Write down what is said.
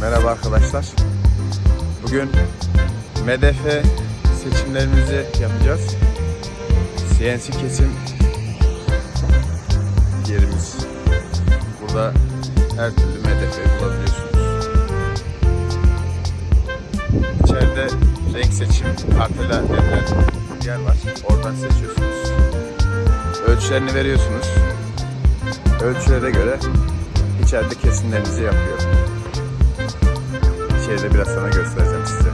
Merhaba arkadaşlar. Bugün MDF seçimlerimizi yapacağız. CNC kesim yerimiz. Burada her türlü MDF bulabiliyorsunuz. İçeride renk seçim kartıyla verilen bir yer var. Oradan seçiyorsunuz. Ölçülerini veriyorsunuz. Ölçülere göre içeride kesimlerinizi yapıyor şehri biraz sana göstereceğim size.